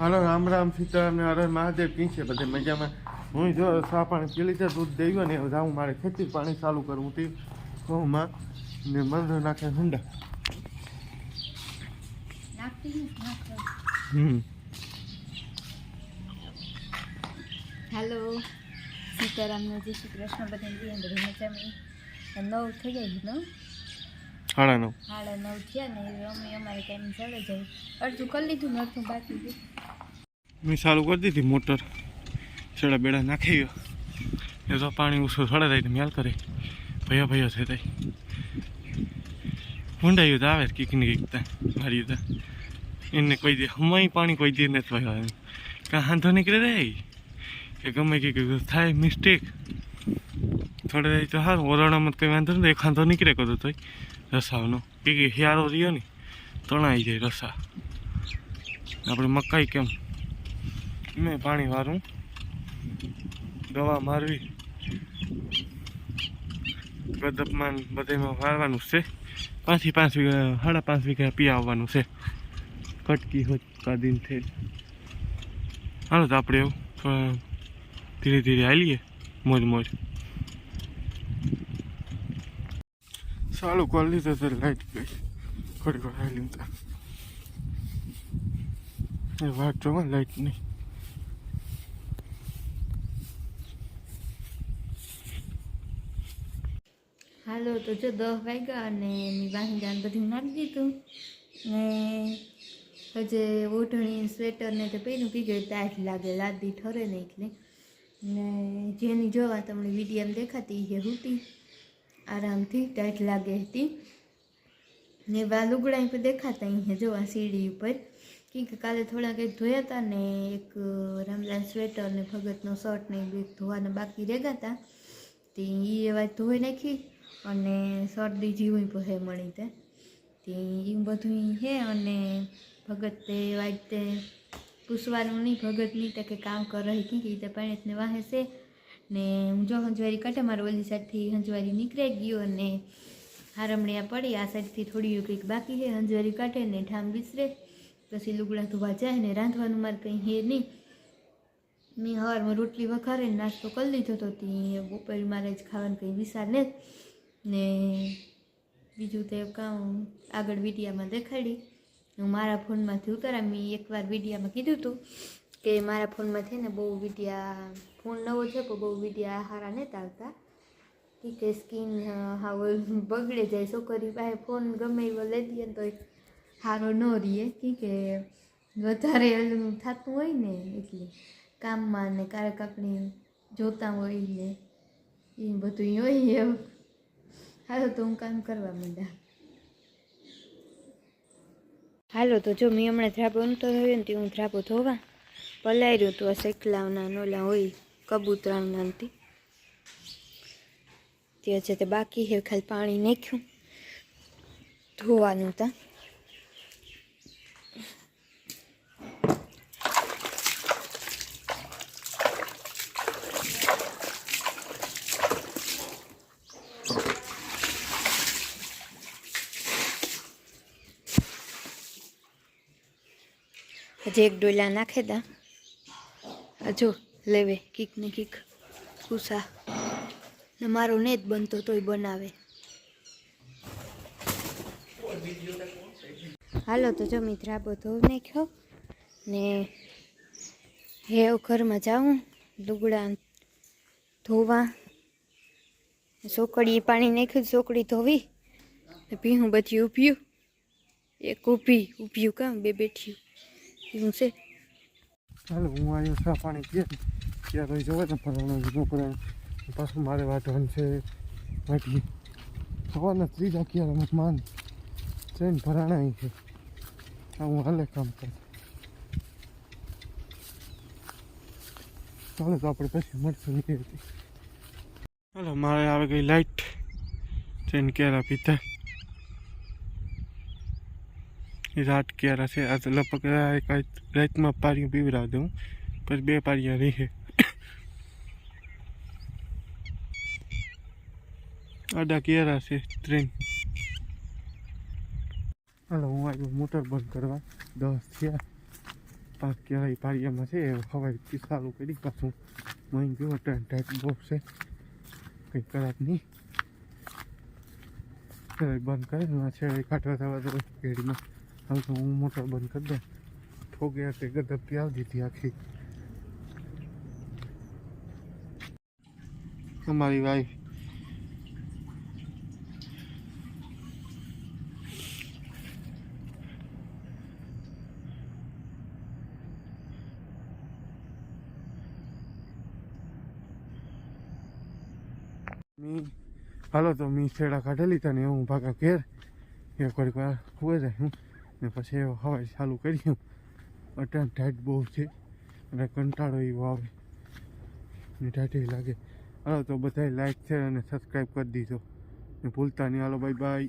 હાલો રામ રામ સીતારામ ને અરે મહાદેવ કી છે બધે મજામાં? હું જો સા પાણી પી લીધા દૂધ દેવ્યો ને જાઉં મારે ખેતી પાણી ચાલુ કરવું તે ઘઉંમાં ને મંદર નાખે ઠંડા હાલો સીતારામને જય શ્રી કૃષ્ણ બધાને જય મજામાં? નવ થઈ ગઈ નવ? સાડા નવ. સાડા નવ થયા ને અમે અમારે ટાઈમ ચાલે જાય અડધું કરી લીધું ને અડધું બાકી છે. મેં ચાલુ કરી દીધી મોટર. છેડા બેડા નાખી ગયો. એ તો પાણી ઓછું સડે થાય તો મેલ કરે. ભયા ભયા થઈ થાય હુંડાયું તો આવે કીક ને કીક ત્યાં મારી ત્યાં એને કોઈ દે હમણાં પાણી કોઈ દે નથી ભાઈ કાં હાંધો નીકળે રહે કે ગમે કે થાય મિસ્ટેક થોડે રહી તો સારું ઓરડામાં કંઈ વાંધો નહીં એક હાંધો નીકળે કદો તોય. રસાવનો. કે હિયારો રહ્યો ને, તણાઈ જાય રસા. આપણે મકાઈ કેમ મેં પાણી વારું. દવા મારવી. ગદપમાન બધામાં વાળવાનું છે. પાંચથી પાંચ વીઘા, સાડા પાંચ વીઘા પી આવવાનું છે. કટકી હોત કાદીન થઈ હાલો તો આપણે એવું ધીરે ધીરે હાલીએ. મોજ મોજ. સારું કોલ લીધો તો લાઈટ ગઈ. ઘડી હાલી વાત જોવા, લાઈટ નહીં. હાલો તો જો દહ વાગ્યા અને એની વાહિંદાન બધું નાખી દીધું. ને હજે ઓઢણી સ્વેટર ને તો પહેલું કીધું તાજ લાગે લાદી ઠરે નહીં એટલે. ને જેની જોવા તમને વિડીયામાં દેખાતી એ હતી. આરામથી ટાઈટ લાગે હતી. ને વા લુગડા પર દેખાતા અહીંયા જોવા સીડી ઉપર. કે કાલે થોડા કંઈક ધોયા હતા ને એક રામલાલ સ્વેટર ને ભગતનો શર્ટ ને બે ધોવાના બાકી રહેગા હતા તે એ એવા ધોઈ નાખી. અને શરદી જીવું પછી મળી તે. એ બધું છે અને ભગત તે વાત તે પૂછવાનું નહીં, ભગત નહીં તો કે કામ કર કી કે તે પાણીને વાહે છે. ને હું જો હંજવારી કાઢે, મારો ઓલી સાઈડથી હંજવારી નીકળી ગયો અને હારમણિયા પડી, આ સાઈડથી થોડી કંઈક બાકી છે, હંજવારી કાઢે ને ઠામ વિસરે. પછી લુગડા ધોવા જાય ને રાંધવાનું મારે કંઈ હે નહીં. મેં હવારમાં રોટલી વઘારે નાસ્તો કરી લીધો હતો તે બપોરે મારે જ ખાવાનું કંઈ વિસાર ને ને બીજું તે કામ આગળ વિડીયામાં દેખાડી. હું મારા ફોનમાંથી ઉતારા મેં એકવાર વિડીયામાં કીધું હતું કે મારા ફોનમાંથી ને બહુ વિડીયા, ફોન નવો છે પણ બહુ વિડીયા સારા નહોતા આવતા. કે સ્કીન હાવ બગડે જાય છોકરી પાસે ફોન ગમે એવો લઈ દઈએ તો સારો ન રહીએ કી વધારે થતું હોય ને એટલે કામમાં ને કારક આપણે જોતા હોય ને એ બધું હોય હાલો, તો હું કામ કરવા માંડ્યા. હાલો, તો જો મેં હમણાં ધ્રાબો નતો થયો ને તે હું ધ્રાપો ધોવા પલાર્યું તો આ શેકલાવના નોલા હોય, કબૂતરાના હતી તે. છે તે બાકી હે ખાલી પાણી નાખ્યું. ધોવાનું તા. હજી એક ડોલા નાખે દા. હજુ લેવે કીક ને કીક. કુસા. ને મારો ને જ બનતો તોય બનાવે. હાલો, તો જો મિત્રાબો ધોઈ નાખ્યો. ને હેવ ઘરમાં જાઉં. લુગડા ધોવા. સોકડી પાણી નાખ્યું, સોકડી ધોવી. પીવું બધી ઊભ્યું એક ઊભી ઊભ્યું કામ, બે બેઠ્યું છે. ચાલો હું આવ્યો ચા પાણી પીએ. ત્યાં રહી જવાય ને ફરવાનું છોકરા પાછું મારે વાંચવાનું છે. વાટી સવારના ત્રીજા ક્યારે માન ટ્રેન ભરાણા છે. હું હાલે કામ કરું. ચાલો તો આપણે પછી મળશું નહીં હતી. ચાલો મારે આવે ગઈ લાઈટ ટ્રેન ક્યારે પીતા એ રાત ક્યારે છે? આ તો લગભગ રાતમાં પારીઓ પીવડાવ દઉં. પછી બે પારીયા રહે. આડા ક્યારે છે ટ્રેન હાલો, હું આવ્યો મોટર બંધ કરવા. દસ થયા. પાંચ કેળાઈ પારિયામાં છે? હવાઈ સારું કરી પાછું. મહી ગયો ટ્રેન ટાઈપ બોક્સ છે. કંઈ કરાત નહીં. બંધ કરે છે કાઢવા થવા દો કેડીમાં હવે તો હું મોટર બંધ કરી દઉં. ઠોકે કે ગધપી આવી દીધી આખી. અમારી વાઈફ હાલો તો મી છેડા કાઢેલી હતા ને હું ભાગા ઘેર. એક વાર હોય જાય, હું ને પછી હવાઈ ચાલુ કર્યું. અટાણ ટાઈટ બહુ છે. અને કંટાળો એવો આવે. ને ટાઈટ લાગે. હાલો તો બધાય લાઈક છે અને સબસ્ક્રાઈબ કરી દીધો. ને ભૂલતા નહીં. હાલો બાય બાય